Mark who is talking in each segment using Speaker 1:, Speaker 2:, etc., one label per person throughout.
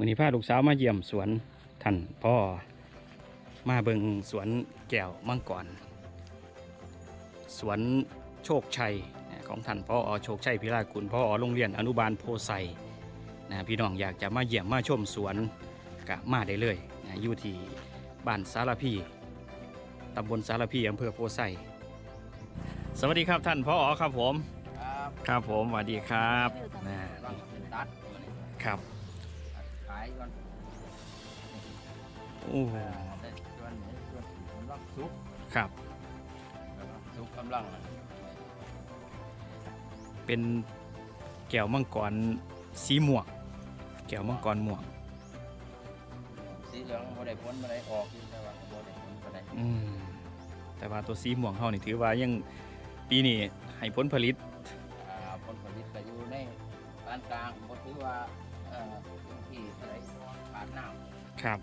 Speaker 1: มื้อนี้พาลูกสาวมาเยี่ยมสวนท่านพ่อมาเบิงสวนแก้วมังกร สวนโชคชัยนะของท่านพ่อโชคชัยพิรากุลพ่อโรงเรียนอนุบาลโพไซนะพี่น้องอยากจะมาเยี่ยมมาชมสวนก็มาได้เลยนะอยู่ที่บ้านสารพีตำบลสารพีอำเภอโพไซสวัสดีครับท่านพ่อครับผม
Speaker 2: ครับ
Speaker 1: ครับผมสวัสดีครับนะ
Speaker 2: ลองเป็นตัดตัวนี้
Speaker 1: ครับ
Speaker 2: ตัดขายก่อน
Speaker 1: โอ้
Speaker 2: อ่าได้ส่วนนี้ส่วนที่กำลังสุก
Speaker 1: ครับ
Speaker 2: กำลังสุกกำลัง
Speaker 1: เป็นแก้วมังกรสีม่วงแก้วมังกรม่วง
Speaker 2: สีเหลืองบ่ได้ผลบ่ได้ออกอยู่แต่ว่าบ่ได้ผลบ่ได้
Speaker 1: อืมแต่ว่าตัวสีม่วงเฮานี่ถือว่ายังปีนี้ให้ผลผลิต
Speaker 2: อ่าผลผลิตก็อยู่ในปานกลางบ่ถือว่าเอ่อพื้น ที่อะไรขาดน้ำ
Speaker 1: ครับ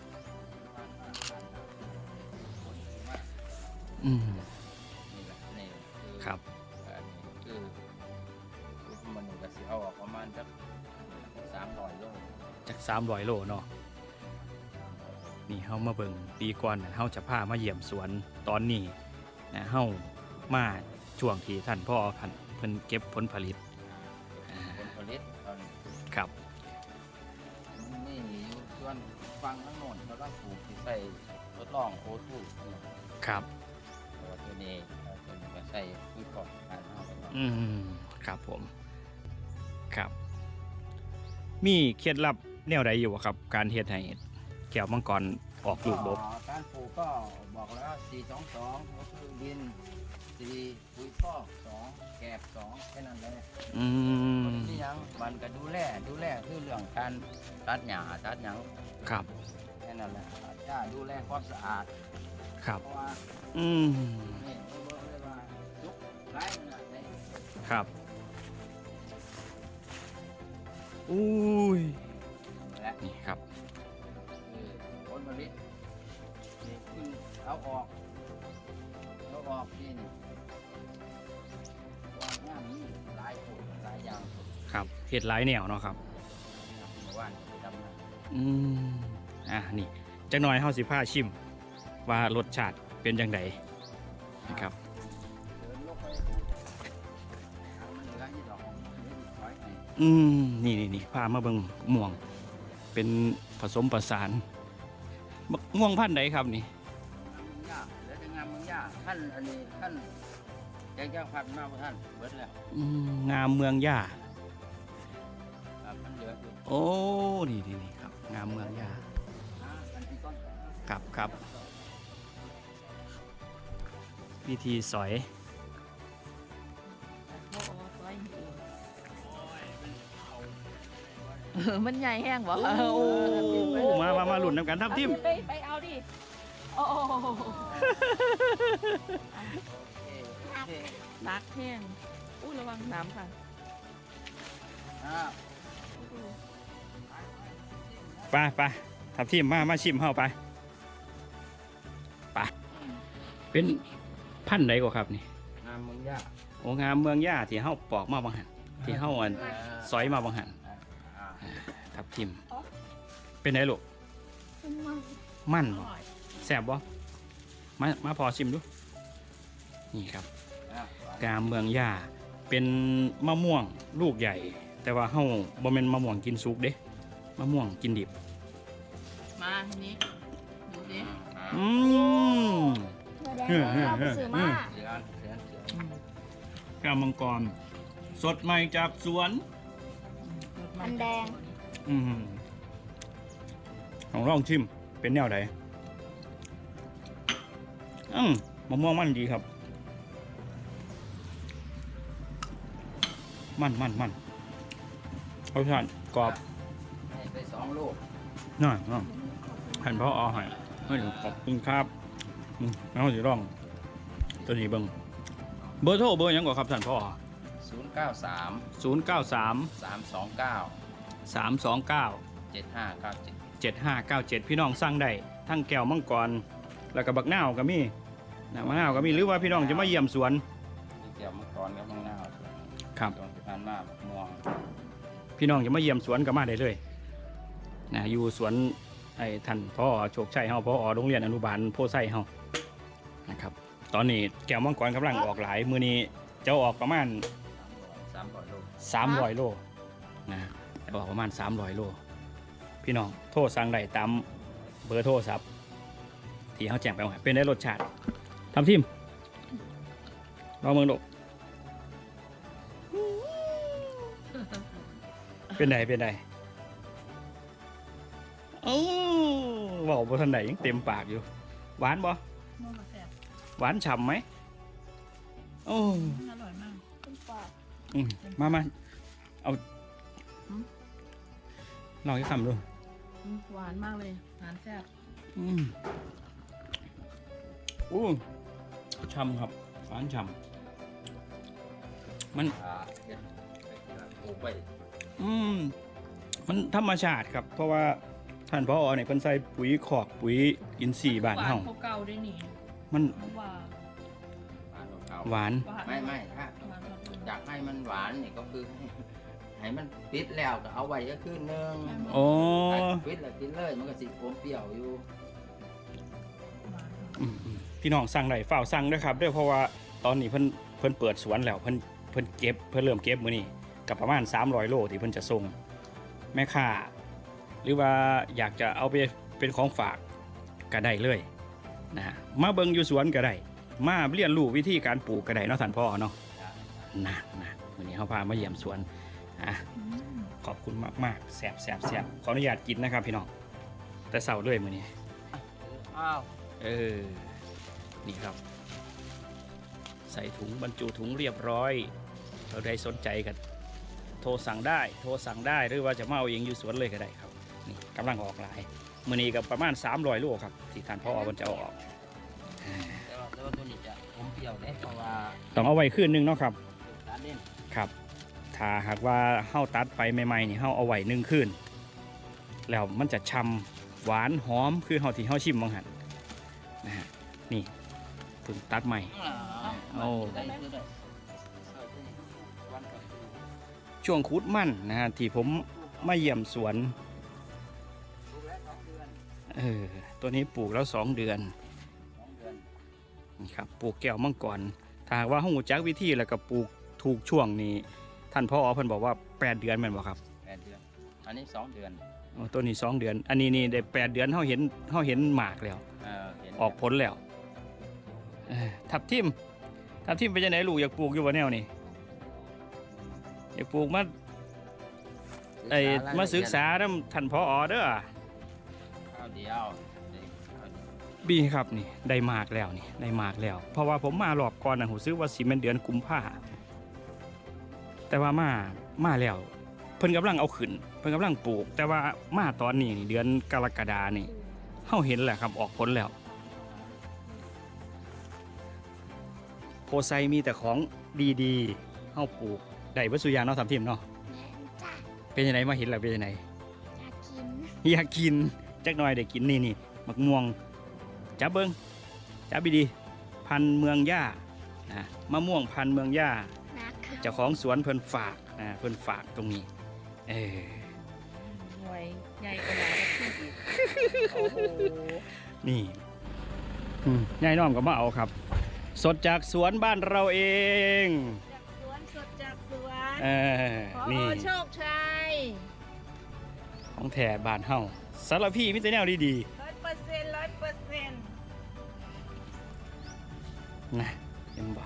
Speaker 2: ขาดน้ำขาดน้ำผลที่มาก
Speaker 1: อืม
Speaker 2: นี่แหละนี่คือ
Speaker 1: ครับ
Speaker 2: อันนี้คือคือมันก็สิเอาออกประมาณสัก300โล
Speaker 1: จาก300โลเนาะนี่เฮามาเบิ่งปีก่อนน่ะเฮาจะพามาเยี่ยมสวนตอนนี้นะเฮามาช่วงที่ท่านพ่อท่านเพิ่นเก็บผลผลิต
Speaker 2: ส่วนฟังทั้งโน้นเขาต้องปลูกที่ใส่ทดลองโอทูนะครับ
Speaker 1: ครับ
Speaker 2: แต่ว่าตัวนี้เอ่อตัวนี้ก็ใส่พืชก่อนการเอาไปก่อน
Speaker 1: อืมครับผม ครับ มีเคล็ดลับแนวใดอยู่ครับ การเฮ็ดให้แก้วมังกรออกลูกดก
Speaker 2: การปลูกก็ อกแล้ว 422ก็คือดิน4ปุ๋ยคอก2แกบ2แค่นั้นเลย
Speaker 1: อืม
Speaker 2: นี่ยังมันก็ดูแลดูแลคือเรื่องการตัดหญ้าตัดหยัง
Speaker 1: ครับ
Speaker 2: แค่นั้นแหละตัดหญ้าดูแลความสะอาด
Speaker 1: ครับ
Speaker 2: เพราะว่า
Speaker 1: อืม
Speaker 2: นี่เขาบอกเลยว่ายุกไร้มันน่ะใน
Speaker 1: ครับอุ้ย
Speaker 2: และ
Speaker 1: นี่ครับ
Speaker 2: เอาออกเอาออกนี่นี่วางงานนี้หลายผลหลายอย่าง
Speaker 1: ครับเฮ็ดหลายแนวเนาะครับ
Speaker 2: เมื่อวานไปดำน้
Speaker 1: อืมอะนี่จักหน่อยเฮาสิพาชิม ว่ารสชาติเป็นจังไดำนะครับ
Speaker 2: เดินลงไปทางมันเหลือที่ดอกเหลืออีกร้อยไง
Speaker 1: อืมนี่นี่นี่พามาเบิ่งม่วง เป็นผสมประสานบักม่วงพันธุ์ใดครับนี่
Speaker 2: ท่านอันนี้ท่านแจ้งแจ้งพันมากกว่าท่านเบิดแล้ว
Speaker 1: อืมงามเมืองย่า
Speaker 2: ครับมันเหลืออยู่
Speaker 1: โอ้นี่นี่นี่ครับ งามเมืองย่า
Speaker 2: อ่าอันที่ต้นก่อน
Speaker 1: ครับครับวิธีสอย
Speaker 3: โอ้โหไว้เองเออมันใหญ่แห้งบ่โอ้
Speaker 1: โอ้มามามาหลุดน้ำกันทับทิม
Speaker 3: ไปไปเอาดิ โอ้โห
Speaker 2: โอเคโอเค
Speaker 3: นักแห้งอุ้ยระวังน้ำค่ะ
Speaker 2: อ่า
Speaker 1: ไปไปทับทิมมามาชิมเข้าไปไปเป็นพันธุ์ใดกว่าครับนี่
Speaker 2: งามมึงยาก
Speaker 1: โอ้งามเมืองย่าที่เฮาปอกมาบางหันที่เฮาอันซอยมาบางหัน
Speaker 2: อ่า
Speaker 1: ทับทิม เป็นไงลูกมั่นบ่ แซ่บบ่มามาพอชิมดูนี่ครับ
Speaker 2: อ่า
Speaker 1: กามเมืองย่าเป็นมะม่วงลูกใหญ่ แต่ว่าเฮาบ่แม่นมะม่วงกินสุกเด้มะม่วงกินดิบ
Speaker 3: มาทีนี้ดูดิ
Speaker 1: อืม
Speaker 4: เดี๋ยวเราไปซื้อมา
Speaker 2: เสือเสือเสือกา
Speaker 1: มมังกร สดใหม่จากสวน
Speaker 4: อันแดง
Speaker 1: อืมของลองชิมเป็นแนวไหน อืมมะม่วงมันดีครับ มันมันมันรสชาติกรอบ
Speaker 2: ให้ไปสองลูก
Speaker 1: น่าน่าหันพ่อเอาให้เฮ้ยขอบคุณครับอืมแล้วสิลอง ตัวนี้เบิ่งเบอร์โทรเบอร์หยังก่อนครับท่านพ่อ
Speaker 2: ศูนย์เก้าสาม
Speaker 1: ศูนย์เก้าสาม
Speaker 2: สามสองเก้า
Speaker 1: สามสองเก้า
Speaker 2: เจ็ดห้าเก้าเจ็ด
Speaker 1: เจ็ดห้าเก้าเจ็ดพี่น้องสั่งได้ทั้งแก้วมังกร แล้วก็บักนาวก็มี นะมะนาวก็มีหรือว่าพี่น้องจะมาเยี่ยมสวน
Speaker 2: ที่เกี่ยวมังกรกับมังนาว
Speaker 1: ครับ
Speaker 2: ตรงที่ผ่านมาม่วง
Speaker 1: พี่น้องจะมาเยี่ยมสวนก็มาได้เลยนะอยู่สวนไอ้ท่านพ่อโชคชัยเฮาพ่อโรงเรียนอนุบาลโพไซเฮานะครับ ตอนนี้แก้วมังกรกำลังออกหลายมือนี้จะออกประมาณ
Speaker 2: สามร้อยโล
Speaker 1: 300 โลนะจะออกประมาณ 300 โล พี่น้องโทรสั่งได้ตามเบอร์โทรศัพท์ที่เขาแจ้งไปว่าเป็นได้รสชาติ ทำทิมลองเมืองดูเป็นไดเป็นไดโอ้บอกบนทันไหนยังเต็มปากอยู่ หวานบ่
Speaker 3: นุ่มมาแซ่บ
Speaker 1: หวานฉ่ำไหมโอ้
Speaker 3: อร่อยมาก
Speaker 4: คุณปอก
Speaker 1: อืมมามาเอาลองให้คำดู
Speaker 3: อืมหวานมากเลย หวานแซ่บ
Speaker 1: อืมอู้ ช่ำครับหวานช่ำมัน
Speaker 2: อ่าเฮ็ดไปที่ว่าปลูกไป
Speaker 1: อืมมันธรรมชาติครับ เพราะว่าท่านพ่อเนี่ยเพิ่นใส่ปุ๋ยขอกปุ๋ยอินทรีย์บ้านเฮา
Speaker 3: หวเขาเก่าด้วยนี่
Speaker 1: มัน
Speaker 3: หวาน
Speaker 2: บ้านของเขา
Speaker 1: หวาน
Speaker 3: หวาน
Speaker 2: ไม่ไม่ถ้า
Speaker 3: หวานครับ
Speaker 2: อยากให้มันหวานนี่ก็คือให้ให้มันปิดแล้วก็เอาไว้ก็คืนนึง
Speaker 1: โอ้
Speaker 2: ให้ปิดแล้วกินเลยมันก็สิอมเปรี้ยวอยู่
Speaker 3: หวานครับ
Speaker 1: อืมอืมพี่น้องสั่งได้ฝ้าวสั่งเด้อครับเด้อเพราะว่าตอนนี้เพิ่นเพิ่นเปิดสวนแล้วเพิ่นเพิ่นเก็บเพิ่นเริ่มเก็บมื้อนี้กับประมาณ 300 โลที่เพิ่นจะส่งแม่ค้าหรือว่าอยากจะเอาไปเป็นของฝากก็ได้เลยนะฮะมาเบิ่งอยู่สวนก็ได้มาเรียนรู้วิธีการปลูกก็ได้เนาะท่านพ่อเนาะนะนะวันนี้เขาพามาเยี่ยมสวนอะ
Speaker 3: อืม
Speaker 1: ขอบคุณมากๆแสบแสบแสบขออนุญาตกินนะครับพี่น้องแต่เสาร์ด้วยมื้อนี้
Speaker 2: อ้าว
Speaker 1: เออ นี่ครับ ใส่ถุงบรรจุถุงเรียบร้อยเราได้สนใจกัน โทรสั่งได้ โทรสั่งได้หรือว่าจะมาเอาเองอยู่สวนเลยก็ได้ครับ นี่กำลังออกหลายมือนี้กับประมาณ300โลครับที่ท่านพ่อมันจะเอาออกอ่า
Speaker 2: แต่ว่าแต่ว่าตัวนี้จะอมเปรี้ยวเด้เพราะว่า
Speaker 1: ต้องเอาไว้คืนนึงเนาะครับ
Speaker 2: สารเด่น
Speaker 1: ครับถ้าหากว่าเฮ้าตัดไปใหม่ๆนี่เฮ้าเอาไว้หนึ่งคืนแล้วมันจะช่ำหวานหอมคือเฮาที่เฮาชิมมองหันนะฮะนี่เพิ่งตัดใหม่โอ้
Speaker 2: ได้ได้ได้เอาตัวนี้วันกับตัว
Speaker 1: ช่วงคุดมั่นนะฮะที่ผมมาเยี่ยมสวน
Speaker 2: ปลูกแล้วสองเดือน
Speaker 1: เออตัวนี้ปลูกแล้วสองเดือน
Speaker 2: สองเดือน
Speaker 1: นี่ครับปลูกแก้วมังกรถ้าหากว่าห้องจักวิธีแล้วก็ปลูกถูกช่วงนี้ ท่านพ่อเพิ่นบอกว่า 8 เดือนแม่นบ่ครับ
Speaker 2: แปดเดือนอันนี้สองเดือน
Speaker 1: อ๋อตัวนี้ 2 เดือน อันนี้นี่ได้8เดือนเฮาเห็นเฮาเห็นหมากแล้ว
Speaker 2: เออเห็น
Speaker 1: ออกผลแล้วเอ้อ ทับทิมทับทิมเป็นจังไดลูกอยากปลูกอยู่บ่แนวนี่อยากปลูกมาไอ้มาศึกษานำท่านพ่อเด้อ
Speaker 2: ข้าวเดียวได้ข้าวเดียว
Speaker 1: บีครับนี่ได้มากแล้วนี่ได้มากแล้ว เพราะว่าผมมารอบก่อนนะผมซื้อว่าสิเป็นเดือนกุมภาแต่ว่ามามาแล้ว เพิ่นกำลังเอาขึ้น เพิ่นกำลังปลูก แต่ว่ามาตอนนี้นี่เดือนกรกฎานี่เฮาเห็นแหละครับออกผลแล้ว โพไซมีแต่ของดีๆเฮาปลูกได้เบ่สุอยางเนาะทำทีมเนาะ
Speaker 4: แม่นจ้ะ
Speaker 1: เป็นยังไงมาเห็นแล้วเป็นยังไง
Speaker 4: อยากกิน
Speaker 1: อยากกินจักหน่อยได้กินนี่นี่มักม่วงจับเบิงจับดีๆพันธุ์เมืองย่านะมะม่วงพันธุ์เมืองย่า
Speaker 4: นักค่ะ
Speaker 1: เจ้าของสวนเพิ่นฝากนะเพิ่นฝากตรงนี้เออ
Speaker 3: หน่วยใหญ่กว่าหลายที่อีกโอ้โห
Speaker 1: นี่อืมยายน้อมก็มาเอาครับ สดจากสวนบ้านเราเอง
Speaker 3: จากสวนสดจากสวน
Speaker 1: เออ
Speaker 3: พอ
Speaker 1: นี่
Speaker 3: โชคชัย
Speaker 1: ของแท้บ้านเฮาสารพีมิตรแนวดี
Speaker 3: ร้อยเปอร์เซ็นต์ร้อยเปอร์เซ็นต์
Speaker 1: ๆนะเห็นบ่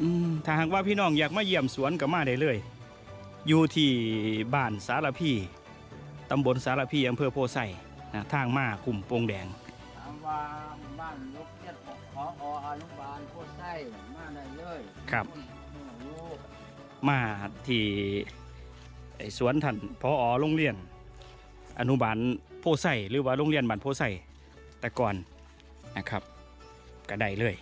Speaker 1: อืมถ้าหากว่าพี่น้องอยากมาเยี่ยมสวนก็มาได้เลย อยู่ที่บ้านสารพีตำบลสารพีอำเภอโพไซนะทางมาคุมโปงแดง
Speaker 2: ถามว่าบ้านลูกเจ็ดขอออนุบาลโคตรไส้มาได้เลย
Speaker 1: ครับ
Speaker 2: ลูก
Speaker 1: มาที่ไอ้สวนท่านพอโรงเรียน อนุบาลโพไซหรือว่าโรงเรียนบ้านโพไซแต่ก่อนนะครับก็ได้เลย